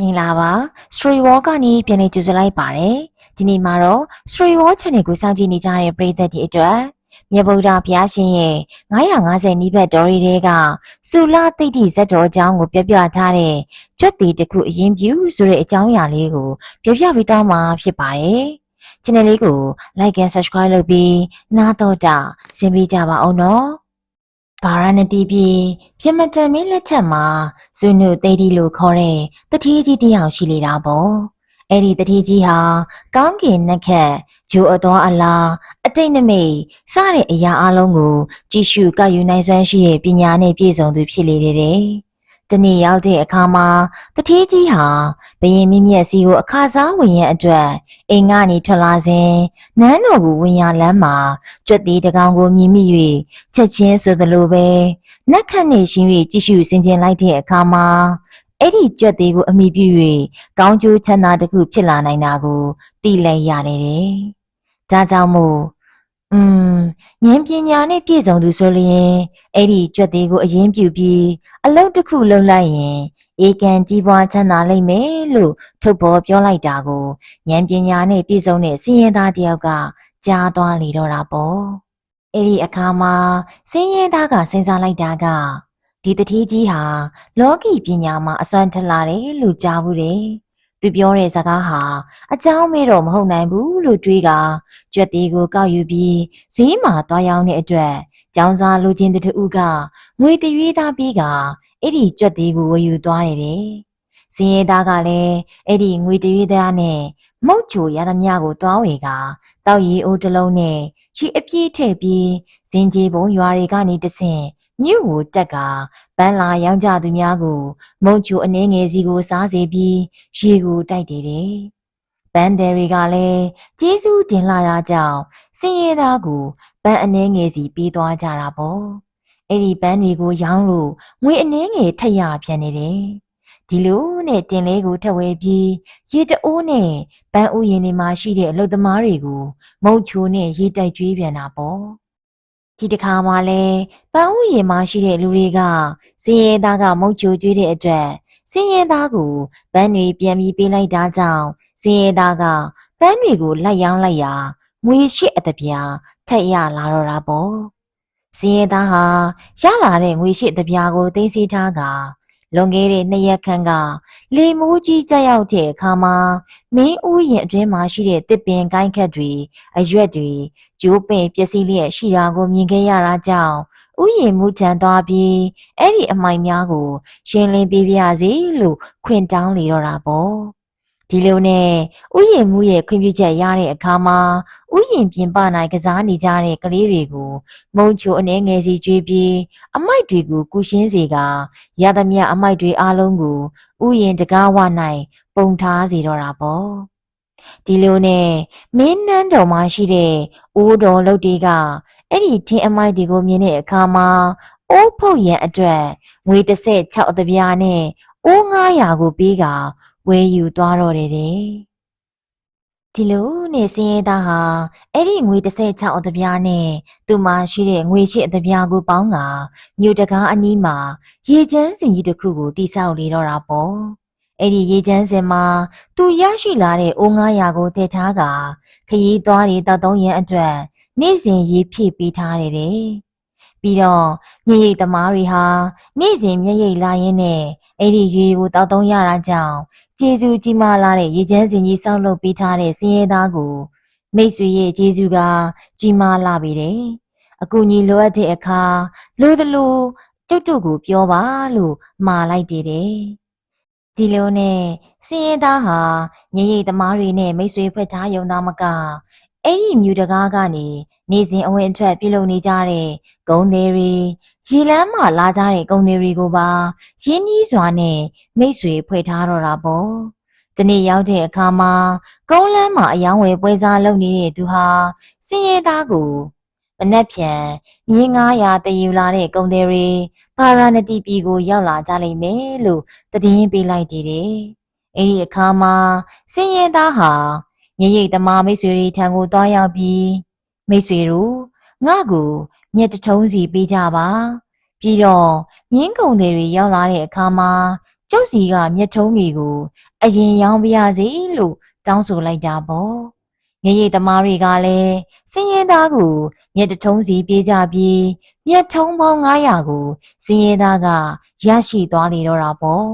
မင်္ဂလာပါ Story Wall ကနေပြန်လည်ကြိုဆိုလိုက်ပါတယ်ဒီနေ့မှာတော့ Story Wall Channel ကိုစောင့်ကြည့်နေကြတဲ့ပရိသတ်တွေအတွက်မြတ်ဗုဒ္ဓဘုရားရှင်ရဲ့950နိဗ္ဗာန်တော်ရီတွေကစူလာတိတ်တိဇတ်တော်အကြောင်းကို ပြောပြထားတဲ့ကျွတ်တီတစ်ခုအရင်ပြူဆိုတဲ့အကြောင်းအရာလေးကိုပြောပြပေးသွားမှာဖြစ်ပါတယ် channel လေးကို like and subscribe လုပ်ပြီးနားတော့တာဆင်ပေးကြပါအောင်နော် ဘာရဏတိပြည်ပြမတန်မင်းလက်ထက်မှာဇုနုသိတိလို့ခေါ်တဲ့တတိကြီးတစ်ယောက်ရှိလေတာပေါ့အဲ့ဒီတတိကြီးဟာကောင်းကင်နက်ခက်ဂျိုအတော်အလားအတိတ်နမိတ်စတဲ့အရာအလုံးကိုကြည့်ရှုကယူနိုင်စွမ်းရှိတဲ့ပညာနဲ့ပြည့်စုံသူဖြစ်လေတယ်။ တနေ့ရောက်တဲ့အခါမှာတတိကြီးဟာဘယင်မြင့်မြတ်စီကိုအခါစားဝင်ရန်အတွက်အိမ်ကနေထွက်လာစဉ်နန်းတော်ကိုဝင်ရလမ်းမှာကြွက်သေးတကောင်ကိုမြင်မိ၍ချက်ချင်းဆိုသလိုပဲနက်ခတ်နေရှင်၍ကြည့်ရှုဆင်ခြင်လိုက်တဲ့အခါမှာအဲ့ဒီကြွက်သေးကိုအမိပြု၍ကောင်းကျိုးချမ်းသာတစ်ခုဖြစ်လာနိုင်တာကိုသိလိုက်ရတယ်တဲ့။ဒါကြောင့်မို့ อืมဉာဏ်ပညာနဲ့ပြည့်စုံသူဆိုလျင်အဲ့ဒီကြွက်သေးကိုအရင်ပြုပြီးအလုပ်တစ်ခုလုပ်လိုက်ရင်ဧကန်ကြီးပွားချမ်းသာလိမ့်မယ်လို့ထုတ်ဖော်ပြောလိုက်တာကိုဉာဏ်ပညာနဲ့ပြည့်စုံတဲ့စည်ရင်သားတယောက်ကကြားသွားလေတော့တာပေါ့အဲ့ဒီအခါမှာစည်ရင်သားကစဉ်းစားလိုက်တာကဒီတတိကြီးဟာလောကီပညာမှာအစွမ်းထလာတယ်လို့ကြားဘူးတယ် သူပြောတဲ့စကားဟာအကြောင်းမေးတော့မဟုတ်နိုင်ဘူးလို့တွေးကကြွက်သေးကိုကောက်ယူပြီးဈေးမှာသွားရောက်တဲ့အတွက်ကျောင်းစားလူချင်းတူကငွေတရွေးသားပြီးကအဲ့ဒီကြွက်သေးကိုဝယ်ယူသွားတယ်တဲ့။စင်ရဲသားကလည်းအဲ့ဒီငွေတရွေးသားနဲ့မုတ်ချိုရသမျှကိုတွားဝေကတောက်ရီအိုးတစ်လုံးနဲ့ချီအပြည့်ထည့်ပြီးစင်ကြီးပုံရွာတွေကနေတဆင့် မြို့ကိုတက်ကပန်းလာရောင်းကြသူများကို မုတ်ချိုအနှင်းငယ်စီကိုစားစေပြီးရေကိုတိုက်တယ်တဲ့။ပန်းတယ်တွေကလည်းကျေးဇူးတင်လာရကြောင်းစင်ရဲသားကိုပန်းအနှင်းငယ်စီပေးသွားကြတာပေါ့။အဲ့ဒီပန်းတွေကိုရောင်းလို့ငွေအနှင်းငယ်ထက်ရပြန်နေတယ်။ဒီလိုနဲ့တင်လေးကိုထက်ဝဲပြီးရေတအိုးနဲ့ပန်းဥယျာဉ်တွေမှာရှိတဲ့အလုတ်သမားတွေကိုမုတ်ချိုနဲ့ရေတိုက်ကျွေးပြန်တာပေါ့။ ဒီတစ်ခါမှလည်းပန်းဥယျာဉ်မှာရှိတဲ့လူတွေကစင်ရဲသားကမုတ်ချိုကျွေးတဲ့အတွက်စင်ရဲသားကိုပန်းတွေပြန်ပြီးပေးလိုက်တာကြောင့်စင်ရဲသားကပန်းတွေကိုလိုက်ရောင်းလိုက်ရာငွေရှိအတပြားထက်ရလာတော့တာပေါ့။စင်ရဲသားဟာရလာတဲ့ငွေရှိတပြားကိုသိမ်းဆည်းထားက လွန်ခဲ့တဲ့နှစ်ရက်ခန့်ကလေမိုးကြီးတက်ရောက်တဲ့အခါမှာမင်းဥယျာဉ်အတွင်းမှာရှိတဲ့တစ်ပင်ကိုင်းခတ်တွေအရွက်တွေကျိုးပင်ပျက်စီးလျက်ရှိတာကိုမြင်ခဲ့ရတာကြောင့်ဥယျာဉ်မူထံသွားပြီးအဲ့ဒီအမိုင်များကို ရှင်းလင်းပေးပါစေလို့ခွင့်တောင်းလေတော့တာပေါ့ ဒီလိုနဲ့ဥယျာဉ်မှုရဲ့ခွင့်ပြုချက်ရတဲ့အခါမှာဥယျာဉ်ပြင်ပ၌ကစားနေကြတဲ့ကလေးတွေကိုမုံချိုအနေငယ်စီကျွေးပြီးအမိုက်တွေကိုကူရှင်းစေကရသမျှအမိုက်တွေအားလုံးကိုဥယျာဉ်တကားဝ၌ပုံထားစေတော့တာပေါ့ဒီလိုနဲ့မင်းနန်းတော်မှာရှိတဲ့အိုးတော်လုတ်တွေကအဲ့ဒီထင်းအမိုက်တွေကိုမြင်တဲ့အခါမှာအိုးဖုတ်ရန်အတွက်ငွေတစ်ဆက်6အတပြားနဲ့အိုး900ကိုပေးက ဝယ်ယူသွားတော့တယ်တဲ့ဒီလိုနဲ့စင်းရဲသားဟာအဲ့ဒီငွေ36အတပြားနဲ့သူမှရှိတဲ့ငွေရှိအတပြားကိုပေါင်းကမြို့တကားအနီးမှာရေချမ်းစင်ကြီးတစ်ခုကိုတိဆောက်လေတော့တာပေါ့အဲ့ဒီရေချမ်းစင်မှာသူရရှိလာတဲ့အိုး900ကိုတည်ထားကခရီးသွားတွေတောက်သုံးရန်အတွက်နေ့စဉ်ရေဖြည့်ပေးထားတယ်တဲ့ပြီးတော့မြေရိတ်သမားတွေဟာနေ့စဉ်မျက်ရည်လာရင်းနဲ့အဲ့ဒီရေကိုတောက်သုံးရတာကြောင့် ကျေးဇူးကြီးမားလာတဲ့ရေချမ်းစင်ကြီးဆောက်လုပ်ပေးထားတဲ့စင်ရဲသားကိုမိတ်ဆွေရဲ့ကျေးဇူးကကြီးမားလာပြီတဲ့။အကူကြီးလိုအပ်တဲ့အခါလိုသလိုကျုပ်တို့ကိုပြောပါလို့မှာလိုက်တယ်တဲ့။ဒီလိုနဲ့စင်ရဲသားဟာညရိတ်သမားတွေနဲ့မိတ်ဆွေဖွဲ့ထားရုံသားမကအဲ့ဒီမြူတကားကနေနေစဉ်အဝင်အထွက်ပြုလုပ်နေကြတဲ့ဂုံသေးတွေ ရေလမ်းမှာလာကြတဲ့ဂုံသေးတွေကိုပါရင်းနှီးစွာနဲ့မိတ်ဆွေဖွဲ့ထားတော့တာပေါ့။ဒီနေ့ရောက်တဲ့အခါမှာကုန်းလမ်းမှာအယောင်းဝယ်ပွဲစားလုပ်နေတဲ့သူဟာစင်ရဲသားကိုမနှက်ဖြန်မြင်း900တည်ယူလာတဲ့ဂုံသေးတွေပါရာဏတိပြည်ကိုရောက်လာကြလိမ့်မယ်လို့တည်င်းပေးလိုက်တည်တယ်။အဲ့ဒီအခါမှာစင်ရဲသားဟာညရိတ်သမားမိတ်ဆွေတွေထံကိုတွားရောက်ပြီးမိတ်ဆွေတို့ငါ့ကို မြက်တထုံးစီပေးကြပါပြီးတော့မြင်းကုံတွေရောက်လာတဲ့အခါမှာကျုပ်စီကမြက်ထုံးတွေကိုအရင်ရောင်းပြရစီလို့တောင်းဆိုလိုက်တာပေါ့မြရိတ်သမားတွေကလည်းစင်းရဲသားကိုမြက်တထုံးစီပြေးကြပြီးမြက်ထုံးပေါင်း900ကိုစင်းရဲသားကရရှိသွားလေတော့တာပေါ့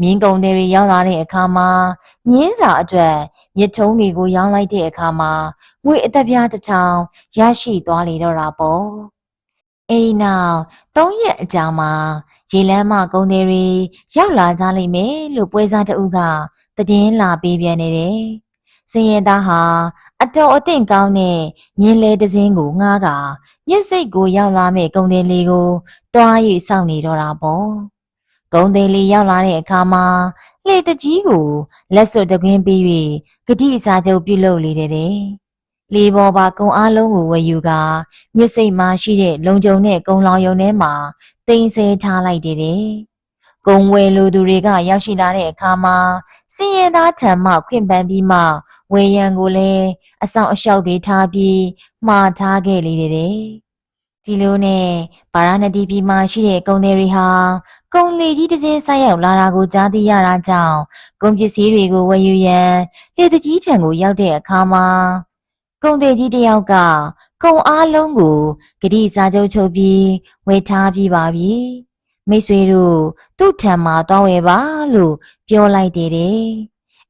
မြင်းကုံတွေရောက်လာတဲ့အခါမှာမြင်းစာအတွက် မြက်ထုံးတွေကိုရောင်းလိုက်တဲ့အခါမှာငွေအသက်ပြားတစ်ထောင်ရရှိသွားလေတော့တာပေါ့အဲဒီနောက်၃ရက်အကြာမှာရေလမ်းမကုန်းတွေရောက်လာကြလိမ့်မယ်လို့ပွဲစားတအုပ်ကတည်င်းလာပေးပြန်နေတယ်။စင်ရသားဟာအတော်အသင့်ကောင်းတဲ့မြင်းလဲတစ်စင်းကိုငှားကမျက်စိတ်ကိုရောက်လာမဲ့ကုန်းတယ်လေးကိုတွား၍စောင့်နေတော့တာပေါ့။ကုန်းတယ်လေးရောက်လာတဲ့အခါမှာ လှေတကြီးကိုလက်စွပ်တကွင်းပေး၍ဂတိစာချုပ်ပြုလုပ်လေတဲ့တဲ့။လေပေါ်ပါကုံအားလုံးကိုဝယ်ယူကမျက်စိတ်မှာရှိတဲ့လုံကြုံတဲ့ကုံလောင်ယုံထဲမှာတင်ဆဲထားလိုက်တယ်တဲ့။ကုံဝယ်လူသူတွေကရောက်ရှိလာတဲ့အခါမှာစင်ရသားထံမှခွင့်ပန်းပြီးမှဝေယံကိုလည်းအဆောင်အလျှောက်တွေထားပြီးမှားထားခဲ့လေတဲ့တဲ့။ ဒီလိုနဲ့ဗာရာဏသီပြည်မှာရှိတဲ့ကုံတွေဟာကုံလေကြီးတစ်စင်းဆိုက်ရောက်လာတာကိုကြားသိရတာကြောင့်ကုံပစ္စည်းတွေကိုဝယ်ယူရန်လေတကြီးထံကိုရောက်တဲ့အခါမှာကုံတွေကြီးတစ်ယောက်ကကုံအားလုံးကိုဂတိစာချုပ်ချုပ်ပြီးဝယ်ထားပြီးပါပြီမိတ်ဆွေတို့သူ့ထံမှာတောင်းဝယ်ပါလို့ပြောလိုက်တယ်တဲ့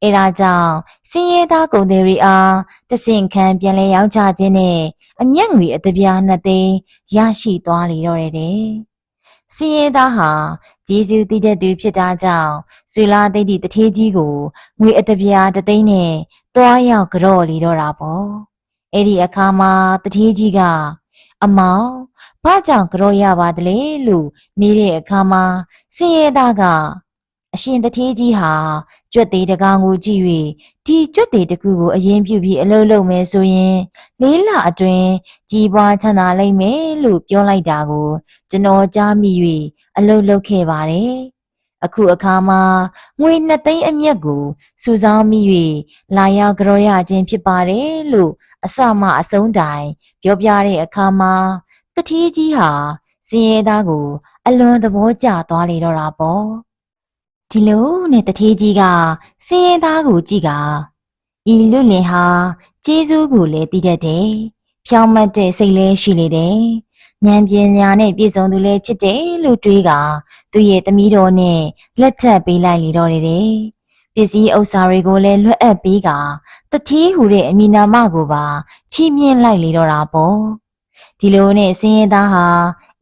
အဲဒါကြောင့်စင်းရဲသားကုံတွေရီအားတဆင့်ခံပြန်လဲရောက်ချခြင်းနဲ့ အမျက်ငွေအတပြားနှစ်သိန်းရရှိသွားလေတော့တယ်တဲ့စင်းရဲသားဟာဂျေဇုတည်တဲ့သူဖြစ်တာကြောင့်ဇူလာသိတိတထေးကြီးကိုငွေအတပြားတစ်သိန်းနဲ့တွားရောက်ကြော့လေတော့တာပေါ့အဲ့ဒီအခါမှာတထေးကြီးကအမောင်ဘာကြောင့်ကြော့ရပါသလဲလို့မေးတဲ့အခါမှာစင်ရဲသားက အရှင်တထေးကြီးဟာကြွက်သေးတကောင်ကိုကြည့်၍ဒီကြွက်သေးတစ်ခုကိုအရင်ပြုပြီးအလုပ်လုပ်မယ်ဆိုရင်လေးလအတွင်းကြီးပွားချမ်းသာလိမ့်မယ်လို့ပြောလိုက်တာကိုကျွန်တော်ကြားမိ၍အလုပ်လုပ်ခဲ့ပါတယ်အခုအခါမှာငွေနှစ်သိန်းအမျက်ကိုစုဆောင်းမိ၍လာရောက်ကြောရခြင်းဖြစ်ပါတယ်လို့အစမှအဆုံးတိုင်ပြောပြတဲ့အခါမှာတတိကြီးဟာစင်ရဲသားကို အလွန်သဘောကျသွားလေတော့တာပေါ့ ဒီလိုနဲ့တတိကြီးကစင်ရဲသားကိုကြည့်ကဤလွတ်လင်ဟာကျေးဇူးကိုလည်းတည်တတ်တယ်ဖြောင်းမတ်တဲ့စိတ်လည်းရှိလေတယ်ဉာဏ်ပညာနဲ့ပြည့်စုံသူလည်းဖြစ်တယ်လို့တွေးကသူ့ရဲ့သမီးတော်နဲ့လက်ထပ်ပေးလိုက်လေတော့တယ်ပစ္စည်းဥစ္စာတွေကိုလည်းလွှတ်အပ်ပေးကတတိဟူတဲ့အမည်နာမကိုပါချီးမြှင့်လိုက်လေတော့တာပေါ့ဒီလိုနဲ့စင်းရဲသားဟာ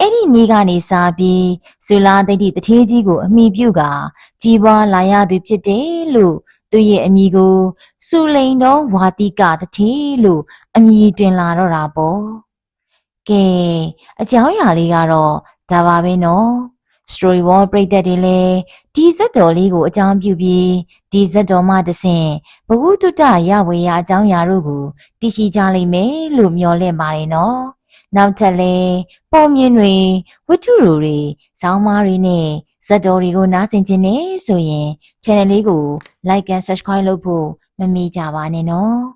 အဲ့ဒီနေ့ကနေစပြီးဇူလာသိတိတထေးကြီးကိုအမိပြုကကြီးပွားလာရသူဖြစ်တယ်လို့သူ့ရဲ့အမိကိုစူလိန်တော်ဝါတိကတထေးလို့အမည်တွင်လာတော့တာပေါ့ကဲအကြောင်းအရာလေးကတော့ဒါပါပဲနော် story wall ပြိသက်တွေလည်းဒီဇက်တော်လေးကိုအကြောင်းပြုပြီးဒီဇက်တော်မှတဆင့်ဘဝတုတ္တရဝေယအကြောင်းအရာတို့ကိုသိရှိကြလိမ့်မယ်လို့မျှော်လင့်ပါတယ်နော် နောက်ထပ်လည်းပုံမြင်တွေဝတ္ထုတွေဇောင်းမားတွေနဲ့ဇက်တော်တွေကိုနားဆင်ခြင်းနဲ့ဆိုရင် channel လေးကို like and subscribe လုပ်ဖို့မမေ့ကြပါနဲ့နော်